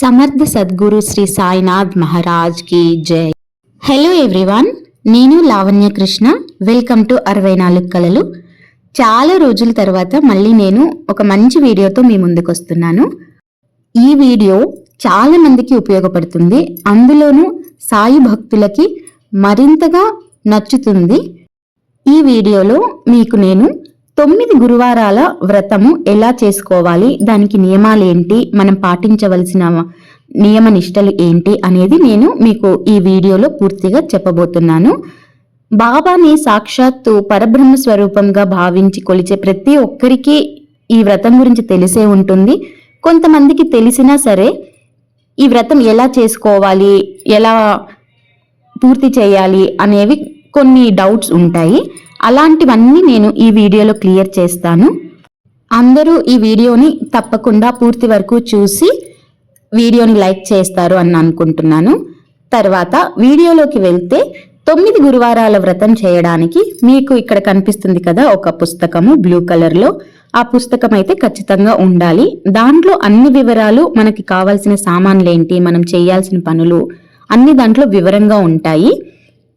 సమర్థ సద్గురు శ్రీ సాయినాథ్ మహారాజ్కి జై. హలో ఎవ్రీవన్ నేను లావణ్య కృష్ణ. వెల్కమ్ టు అరవై నాలుగు కళలు. చాలా రోజుల తర్వాత మళ్ళీ నేను ఒక మంచి వీడియోతో మీ ముందుకు వస్తున్నాను. ఈ వీడియో చాలా మందికి ఉపయోగపడుతుంది. అందులోనూ సాయి భక్తులకి మరింతగా నచ్చుతుంది. ఈ వీడియోలో మీకు నేను తొమ్మిది గురువారాల వ్రతము ఎలా చేసుకోవాలి? దానికి నియమాలు ఏంటి? మనం పాటించవలసిన నియమ నిష్టలు ఏంటి? అనేది నేను మీకు ఈ వీడియోలో పూర్తిగా చెప్పబోతున్నాను. బాబాని సాక్షాత్తు పరబ్రహ్మ స్వరూపంగా భావించి కొలిచే ప్రతి ఒక్కరికి ఈ వ్రతం గురించి తెలిసే ఉంటుంది. కొంతమందికి తెలిసినా సరే ఈ వ్రతం ఎలా చేసుకోవాలి? ఎలా పూర్తి చేయాలి? అనేవి కొన్ని డౌట్స్ ఉంటాయి. అలాంటివన్నీ నేను ఈ వీడియోలో క్లియర్ చేస్తాను. అందరూ ఈ వీడియోని తప్పకుండా పూర్తి వరకు చూసి వీడియోని లైక్ చేస్తారు అని అనుకుంటున్నాను. తర్వాత వీడియోలోకి వెళ్తే తొమ్మిది గురువారాల వ్రతం చేయడానికి మీకు ఇక్కడ కనిపిస్తుంది కదా ఒక పుస్తకము బ్లూ కలర్లో. ఆ పుస్తకం అయితే ఖచ్చితంగా ఉండాలి. దాంట్లో అన్ని వివరాలు మనకి కావాల్సిన సామాన్లు ఏంటి మనం చేయాల్సిన పనులు అన్ని దాంట్లో వివరంగా ఉంటాయి.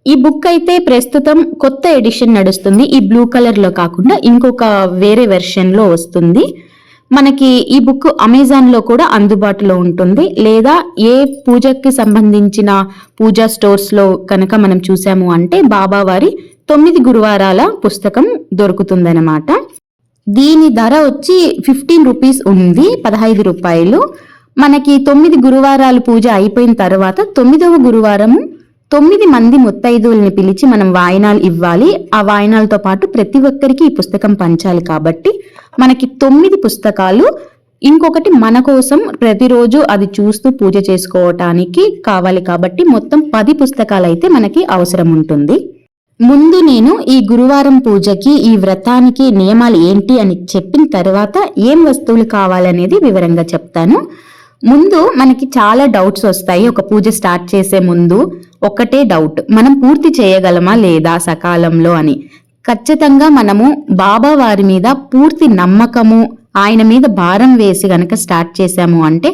ఈ బుక్ అయితే ప్రస్తుతం కొత్త ఎడిషన్ నడుస్తుంది. ఈ బ్లూ కలర్లో కాకుండా ఇంకొక వేరే వెర్షన్లో వస్తుంది. మనకి ఈ బుక్ అమెజాన్లో కూడా అందుబాటులో ఉంటుంది. లేదా ఏ పూజకి సంబంధించిన పూజా స్టోర్స్లో కనుక మనం చూసాము అంటే బాబావారి తొమ్మిది గురువారాల పుస్తకం దొరుకుతుందన్నమాట. దీని ధర వచ్చి ఫిఫ్టీన్ రూపీస్ ఉంది పదహైదు రూపాయలు. మనకి తొమ్మిది గురువారాలు పూజ అయిపోయిన తర్వాత తొమ్మిదవ గురువారము తొమ్మిది మంది ముత్తైదువుల్ని పిలిచి మనం వాయినాలు ఇవ్వాలి. ఆ వాయినాలతో పాటు ప్రతి ఒక్కరికి ఈ పుస్తకం పంచాలి కాబట్టి మనకి తొమ్మిది పుస్తకాలు. ఇంకొకటి మన కోసం ప్రతిరోజు అది చూస్తూ పూజ చేసుకోవటానికి కావాలి కాబట్టి మొత్తం పది పుస్తకాలు అయితే మనకి అవసరం ఉంటుంది. ముందు నేను ఈ గురువారం పూజకి ఈ వ్రతానికి నియమాలు ఏంటి అని చెప్పిన తర్వాత ఏం వస్తువులు కావాలనేది వివరంగా చెప్తాను. ముందు మనకి చాలా డౌట్స్ వస్తాయి. ఒక పూజ స్టార్ట్ చేసే ముందు ఒకటే డౌట్ మనం పూర్తి చేయగలమా లేదా సకాలంలో అని. ఖచ్చితంగా మనము బాబా వారి మీద పూర్తి నమ్మకము ఆయన మీద భారం వేసి గనక స్టార్ట్ చేశాము అంటే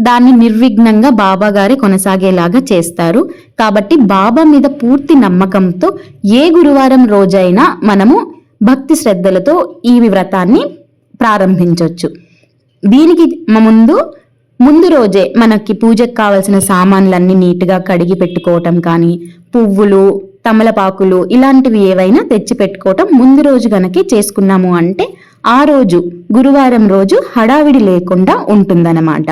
దాన్ని నిర్విఘ్నంగా బాబా గారి కొనసాగేలాగా చేస్తారు. కాబట్టి బాబా మీద పూర్తి నమ్మకంతో ఏ గురువారం రోజైనా మనము భక్తి శ్రద్ధలతో ఈ వ్రతాన్ని ప్రారంభించవచ్చు దీనికి ముందు ముందు రోజే మనకి పూజకు కావలసిన సామాన్లన్నీ నీట్గా కడిగి పెట్టుకోవటం కానీ పువ్వులు తమలపాకులు ఇలాంటివి ఏవైనా తెచ్చి పెట్టుకోవటం ముందు రోజు గనక చేసుకున్నాము అంటే ఆ రోజు గురువారం రోజు హడావిడి లేకుండా ఉంటుందన్నమాట.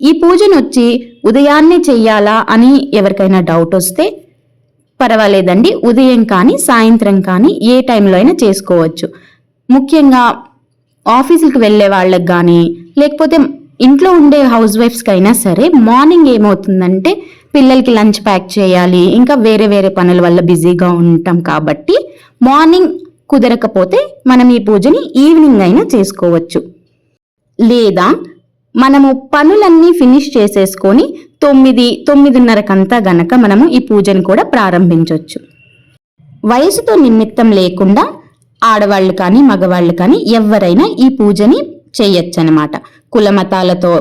ఈ పూజను వచ్చి ఉదయాన్నే చెయ్యాలా అని ఎవరికైనా డౌట్ వస్తే పర్వాలేదండి ఉదయం కానీ సాయంత్రం కానీ ఏ టైంలో అయినా చేసుకోవచ్చు. ముఖ్యంగా ఆఫీసులకు వెళ్ళే వాళ్ళకి కానీ లేకపోతే ఇంట్లో ఉండే హౌస్ వైఫ్స్కి అయినా సరే మార్నింగ్ ఏమవుతుందంటే పిల్లలకి లంచ్ ప్యాక్ చేయాలి ఇంకా వేరే వేరే పనుల వల్ల బిజీగా ఉంటాం కాబట్టి మార్నింగ్ కుదరకపోతే మనం ఈ పూజని ఈవినింగ్ అయినా చేసుకోవచ్చు. లేదా మనము పనులన్నీ ఫినిష్ చేసేసుకొని తొమ్మిది తొమ్మిదిన్నరకంతా గనక మనము ఈ పూజను కూడా ప్రారంభించవచ్చు వయసుతో నిమిత్తం లేకుండా ఆడవాళ్ళు కానీ మగవాళ్ళు కానీ ఎవరైనా ఈ పూజని చేయొచ్చు అనమాట కుల మతాలతో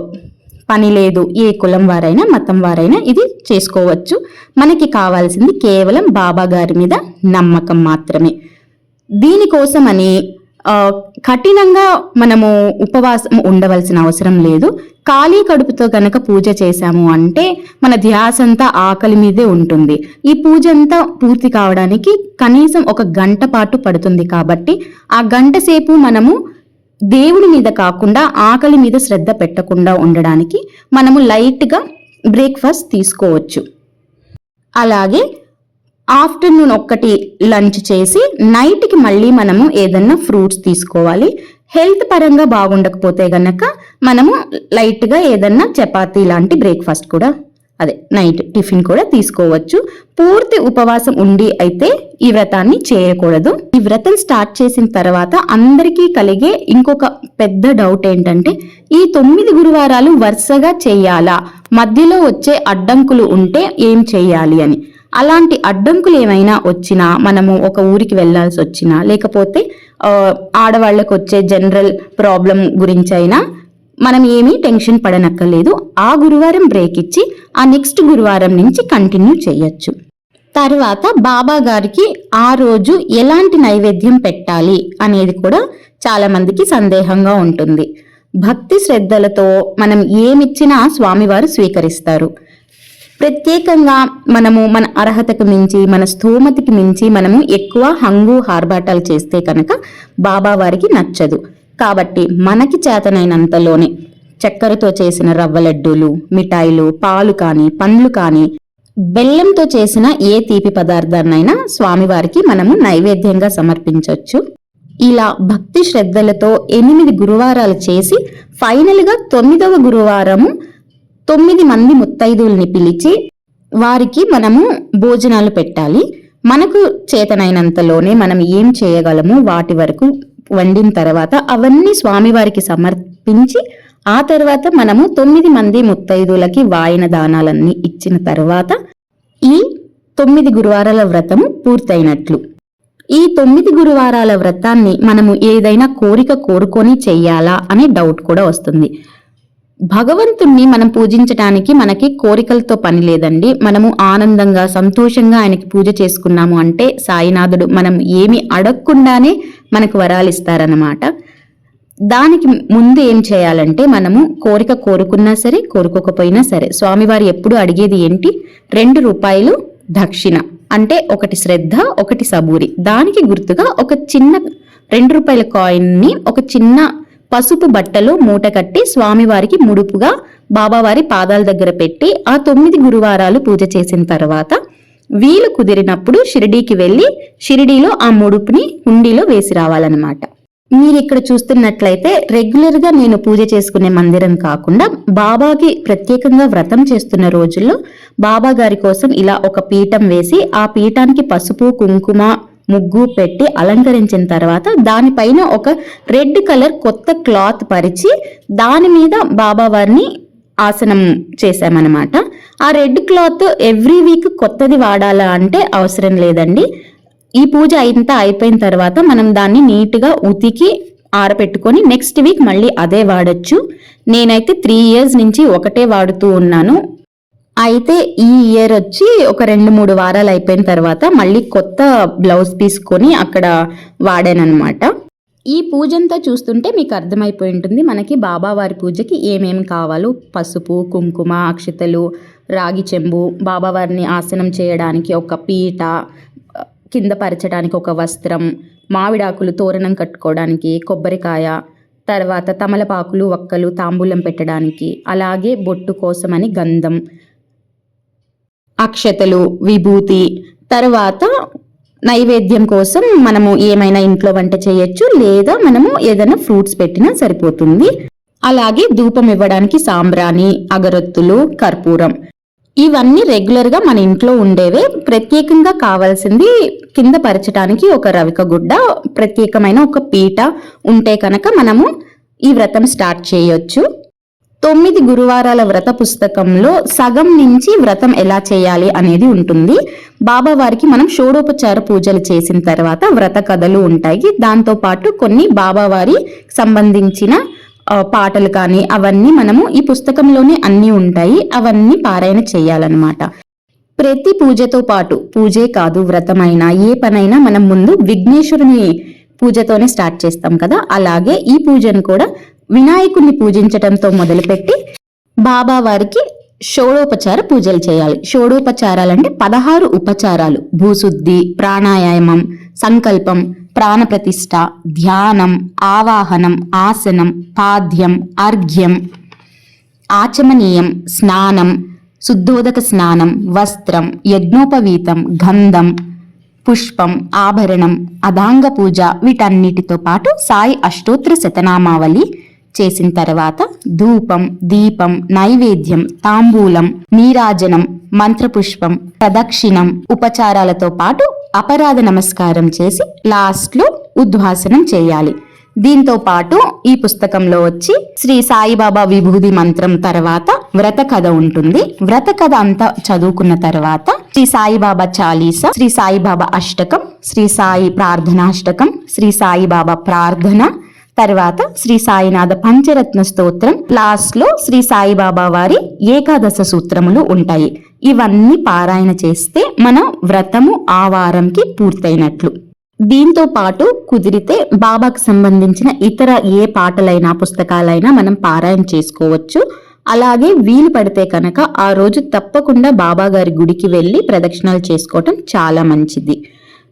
పని లేదు. ఏ కులం వారైనా మతం వారైనా ఇది చేసుకోవచ్చు. మనకి కావాల్సింది కేవలం బాబా గారి మీద నమ్మకం మాత్రమే. దీనికోసమని కఠినంగా మనము ఉపవాసం ఉండవలసిన అవసరం లేదు. ఖాళీ కడుపుతో గనక పూజ చేశాము అంటే మన ధ్యాస అంతా ఆకలి మీదే ఉంటుంది. ఈ పూజ అంతా పూర్తి కావడానికి కనీసం ఒక గంట పాటు పడుతుంది కాబట్టి ఆ గంట సేపు మనము దేవుడి మీద కాకుండా ఆకలి మీద శ్రద్ధ పెట్టకుండా ఉండడానికి మనము లైట్గా బ్రేక్ఫాస్ట్ తీసుకోవచ్చు. అలాగే ఆఫ్టర్నూన్ ఒక్కటి లంచ్ చేసి నైట్కి మళ్ళీ మనము ఏదన్నా ఫ్రూట్స్ తీసుకోవాలి. హెల్త్ పరంగా బాగుండకపోతే గనక మనము లైట్గా ఏదన్నా చపాతీ లాంటి బ్రేక్ఫాస్ట్ కూడా అదే నైట్ టిఫిన్ కూడా తీసుకోవచ్చు. పూర్తి ఉపవాసం ఉండి అయితే ఈ వ్రతాన్ని చేయకూడదు. ఈ వ్రతం స్టార్ట్ చేసిన తర్వాత అందరికీ కలిగే ఇంకొక పెద్ద డౌట్ ఏంటంటే ఈ తొమ్మిది గురువారాలు వరుసగా చేయాలా? మధ్యలో వచ్చే అడ్డంకులు ఉంటే ఏం చేయాలి అని. అలాంటి అడ్డంకులు ఏమైనా వచ్చినా మనము ఒక ఊరికి వెళ్ళాల్సి వచ్చినా లేకపోతే ఆడవాళ్ళకు వచ్చే జనరల్ ప్రాబ్లం గురించి అయినా మనం ఏమీ టెన్షన్ పడనక్కర్లేదు. ఆ గురువారం బ్రేక్ ఇచ్చి ఆ నెక్స్ట్ గురువారం నుంచి కంటిన్యూ చేయొచ్చు. తర్వాత బాబా గారికి ఆ రోజు ఎలాంటి నైవేద్యం పెట్టాలి అనేది కూడా చాలా మందికి సందేహంగా ఉంటుంది. భక్తి శ్రద్ధలతో మనం ఏమిచ్చినా స్వామివారు స్వీకరిస్తారు. ప్రత్యేకంగా మనము మన అర్హతకు మించి మన స్థోమతికి మించి మనము ఎక్కువ హంగు హార్బాటాలు చేస్తే కనుక బాబా వారికి నచ్చదు. కాబట్టి మనకి చేతనైనంతలోనే చక్కెరతో చేసిన రవ్వ లడ్డూలు మిఠాయిలు పాలు కానీ పండ్లు కానీ బెల్లంతో చేసిన ఏ తీపి పదార్థాన్నైనా స్వామివారికి మనము నైవేద్యంగా సమర్పించవచ్చు ఇలా భక్తి శ్రద్ధలతో ఎనిమిది గురువారాలు చేసి ఫైనల్గా తొమ్మిదవ గురువారము తొమ్మిది మంది ముత్తైదువుల్ని పిలిచి వారికి మనము భోజనాలు పెట్టాలి. మనకు చేతనైనంతలోనే మనం ఏం చేయగలము? వాటి వరకు వండిన తర్వాత అవన్నీ స్వామివారికి సమర్పించి ఆ తర్వాత మనము తొమ్మిది మంది ముత్తైదులకి వాయిన దానాలన్నీ ఇచ్చిన తర్వాత ఈ తొమ్మిది గురువారాల వ్రతము పూర్తయినట్లు. ఈ తొమ్మిది గురువారాల వ్రతాన్ని మనము ఏదైనా కోరిక కోరుకొని చెయ్యాలా అనే డౌట్ కూడా వస్తుంది. భగవంతుణ్ణి మనం పూజించటానికి మనకి కోరికలతో పని లేదండి. మనము ఆనందంగా సంతోషంగా ఆయనకి పూజ చేసుకున్నాము అంటే సాయినాథుడు మనం ఏమి అడగకుండానే మనకు వరాలు ఇస్తారన్నమాట. దానికి ముందు ఏం చేయాలంటే మనము కోరిక కోరుకున్నా సరే కోరుకోకపోయినా సరే స్వామివారు ఎప్పుడు అడిగేది ఏంటి? రెండు రూపాయలు దక్షిణ అంటే ఒకటి శ్రద్ధ ఒకటి సబూరి. దానికి గుర్తుగా ఒక చిన్న రెండు రూపాయల కాయిన్ని ఒక చిన్న పసుపు బట్టలో మూట కట్టి స్వామివారికి ముడుపుగా బాబావారి పాదాల దగ్గర పెట్టి ఆ తొమ్మిది గురువారాలు పూజ చేసిన తర్వాత వీలు కుదిరినప్పుడు షిరిడీకి వెళ్ళి షిరిడీలో ఆ ముడుపుని హుండీలో వేసి రావాలన్నమాట. మీరు ఇక్కడ చూస్తున్నట్లయితే రెగ్యులర్గా నేను పూజ చేసుకునే మందిరం కాకుండా బాబాకి ప్రత్యేకంగా వ్రతం చేస్తున్న రోజుల్లో బాబా గారి కోసం ఇలా ఒక పీఠం వేసి ఆ పీఠానికి పసుపు కుంకుమ ముగ్గు పెట్టి అలంకరించిన తర్వాత దానిపైన ఒక రెడ్ కలర్ కొత్త క్లాత్ పరిచి దాని మీద బాబా వారిని ఆసనం చేశామన్నమాట. ఆ రెడ్ క్లాత్ ఎవ్రీ వీక్ కొత్తది వాడాలా అంటే అవసరం లేదండి. ఈ పూజ అంతా అయిపోయిన తర్వాత మనం దాన్ని నీట్గా ఉతికి ఆరపెట్టుకొని నెక్స్ట్ వీక్ మళ్ళీ అదే వాడచ్చు. నేనైతే త్రీ ఇయర్స్ నుంచి ఒకటే వాడుతూ ఉన్నాను. అయితే ఈ ఇయర్ వచ్చి ఒక రెండు మూడు వారాలు అయిపోయిన తర్వాత మళ్ళీ కొత్త బ్లౌజ్ పీస్ కొని అక్కడ వాడానమాట ఈ పూజంతా చూస్తుంటే మీకు అర్థమైపోయి ఉంటుంది. మనకి బాబావారి పూజకి ఏమేమి కావాలో పసుపు కుంకుమ అక్షతలు రాగి చెంబు బాబావారిని ఆసనం చేయడానికి ఒక పీట కింద పరచడానికి ఒక వస్త్రం మామిడాకులు తోరణం కట్టుకోవడానికి కొబ్బరికాయ తర్వాత తమలపాకులు వక్కలు తాంబూలం పెట్టడానికి అలాగే బొట్టు కోసమని గంధం అక్షతలు విభూతి తర్వాత నైవేద్యం కోసం మనము ఏమైనా ఇంట్లో వంట చేయొచ్చు లేదా మనము ఏదైనా ఫ్రూట్స్ పెట్టినా సరిపోతుంది. అలాగే ధూపం ఇవ్వడానికి సాంబ్రాణి అగరొత్తులు కర్పూరం. ఇవన్నీ రెగ్యులర్గా మన ఇంట్లో ఉండేవే. ప్రత్యేకంగా కావాల్సింది కింద పరచడానికి ఒక రవిక గుడ్డ ప్రత్యేకమైన ఒక పీట ఉంటే కనుక మనము ఈ వ్రతం స్టార్ట్ చేయొచ్చు. తొమ్మిది గురువారాల వ్రత పుస్తకంలో సగం నుంచి వ్రతం ఎలా చేయాలి అనేది ఉంటుంది. బాబావారికి మనం షోడోపచార పూజలు చేసిన తర్వాత వ్రత కథలు ఉంటాయి. దాంతో పాటు కొన్ని బాబావారి సంబంధించిన పాటలు కానీ అవన్నీ మనము ఈ పుస్తకంలోనే అన్నీ ఉంటాయి. అవన్నీ పారాయణ చేయాలన్నమాట. ప్రతి పూజతో పాటు పూజే కాదు వ్రతమైనా ఏ పనైనా మనం ముందు విఘ్నేశ్వరుని పూజతోనే స్టార్ట్ చేస్తాం కదా. అలాగే ఈ పూజను కూడా వినాయకుడిని పూజించటంతో మొదలుపెట్టి బాబా వారికి షోడోపచార పూజలు చేయాలి. షోడోపచారాలు అంటే పదహారు ఉపచారాలు. భూశుద్ధి ప్రాణాయామం సంకల్పం ప్రాణప్రతిష్ఠ ధ్యానం ఆవాహనం ఆసనం పాద్యం అర్ఘ్యం ఆచమనీయం స్నానం శుద్ధోదక స్నానం వస్త్రం యజ్ఞోపవీతం గంధం పుష్పం ఆభరణం అదాంగ పూజ వీటన్నిటితో పాటు సాయి అష్టోత్తర శతనామావళి చేసిన తర్వాత ధూపం దీపం నైవేద్యం తాంబూలం నీరాజనం మంత్రపుష్పం ప్రదక్షిణం ఉపచారాలతో పాటు అపరాధ నమస్కారం చేసి లాస్ట్లో ఉద్వాసనం చేయాలి. దీంతో పాటు ఈ పుస్తకంలో వచ్చి శ్రీ సాయిబాబా విభూది మంత్రం తర్వాత వ్రత కథ ఉంటుంది. వ్రత కథ అంతా చదువుకున్న తర్వాత శ్రీ సాయిబాబా చాలీస శ్రీ సాయిబాబా అష్టకం శ్రీ సాయి ప్రార్థనాష్టకం శ్రీ సాయిబాబా ప్రార్థన తర్వాత శ్రీ సాయినాథ పంచరత్న స్తోత్రం. లాస్ట్లో శ్రీ సాయిబాబా వారి ఏకాదశ సూత్రములు ఉంటాయి. ఇవన్నీ పారాయణ చేస్తే మన వ్రతము ఆ వారంకి పూర్తయినట్లు. దీంతో పాటు కుదిరితే బాబాకు సంబంధించిన ఇతర ఏ పాటలైనా పుస్తకాలైనా మనం పారాయణ చేసుకోవచ్చు. అలాగే వీలు పడితే కనుక ఆ రోజు తప్పకుండా బాబాగారి గుడికి వెళ్ళి ప్రదక్షిణాలు చేసుకోవటం చాలా మంచిది.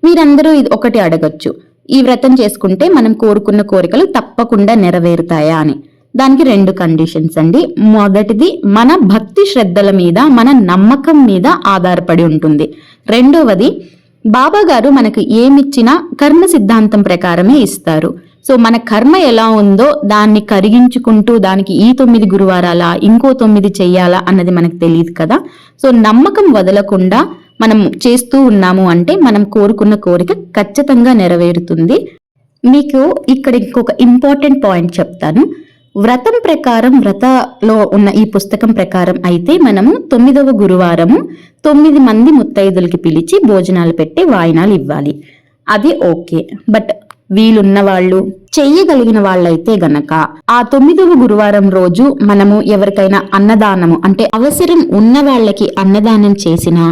మీరందరూ ఇది ఒకటి అడగచ్చు. ఈ వ్రతం చేసుకుంటే మనం కోరుకున్న కోరికలు తప్పకుండా నెరవేరుతాయా అని. దానికి రెండు కండిషన్స్ అండి. మొదటిది మన భక్తి శ్రద్ధల మీద మన నమ్మకం మీద ఆధారపడి ఉంటుంది. రెండవది బాబా గారు మనకు ఏమిచ్చినా కర్మ సిద్ధాంతం ప్రకారమే ఇస్తారు. సో మన కర్మ ఎలా ఉందో దాన్ని కరిగించుకుంటూ దానికి ఈ తొమ్మిది గురువారాలా ఇంకో తొమ్మిది చెయ్యాలా అన్నది మనకు తెలియదు కదా. సో నమ్మకం వదలకుండా మనం చేస్తూ ఉన్నాము అంటే మనం కోరుకున్న కోరిక ఖచ్చితంగా నెరవేరుతుంది. మీకు ఇక్కడ ఇంకొక ఇంపార్టెంట్ పాయింట్ చెప్తాను. వ్రతం ప్రకారం వ్రతలో ఉన్న ఈ పుస్తకం ప్రకారం అయితే మనము తొమ్మిదవ గురువారము తొమ్మిది మంది ముత్తైదులకి పిలిచి భోజనాలు పెట్టి వాయినాలు ఇవ్వాలి. అది ఓకే. బట్ వీలున్న వాళ్ళు చెయ్యగలిగిన వాళ్ళైతే గనక ఆ తొమ్మిదవ గురువారం రోజు మనము ఎవరికైనా అన్నదానము అంటే అవసరం ఉన్న వాళ్ళకి అన్నదానం చేసినా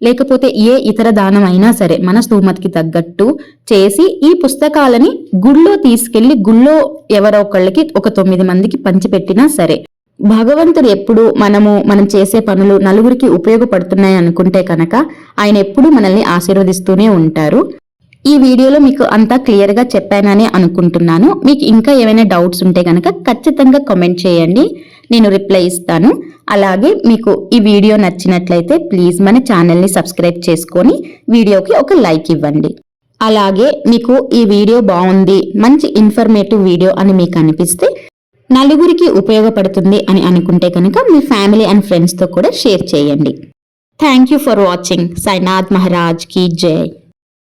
లేకపోతే ఏ ఇతర దానం అయినా సరే మన స్థూమతికి తగ్గట్టు చేసి ఈ పుస్తకాలని గుళ్ళో తీసుకెళ్ళి గుళ్ళో ఎవరో ఒకళ్ళకి ఒక తొమ్మిది మందికి పంచిపెట్టినా సరే భగవంతుడు ఎప్పుడు మనము మనం చేసే పనులు నలుగురికి ఉపయోగపడుతున్నాయి అనుకుంటే కనుక ఆయన ఎప్పుడు మనల్ని ఆశీర్వదిస్తూనే ఉంటారు. ఈ వీడియోలో మీకు అంతా క్లియర్గా చెప్పానని అనుకుంటున్నాను. మీకు ఇంకా ఏమైనా డౌట్స్ ఉంటే కనుక ఖచ్చితంగా కామెంట్ చేయండి. నేను రిప్లై ఇస్తాను. అలాగే మీకు ఈ వీడియో నచ్చినట్లయితే ప్లీజ్ మన ఛానల్ని సబ్స్క్రైబ్ చేసుకొని వీడియోకి ఒక లైక్ ఇవ్వండి. అలాగే మీకు ఈ వీడియో బాగుంది మంచి ఇన్ఫర్మేటివ్ వీడియో అని మీకు అనిపిస్తే నలుగురికి ఉపయోగపడుతుంది అని అనుకుంటే కనుక మీ ఫ్యామిలీ అండ్ ఫ్రెండ్స్తో కూడా షేర్ చేయండి. Thank you for watching Sainath Maharaj key జై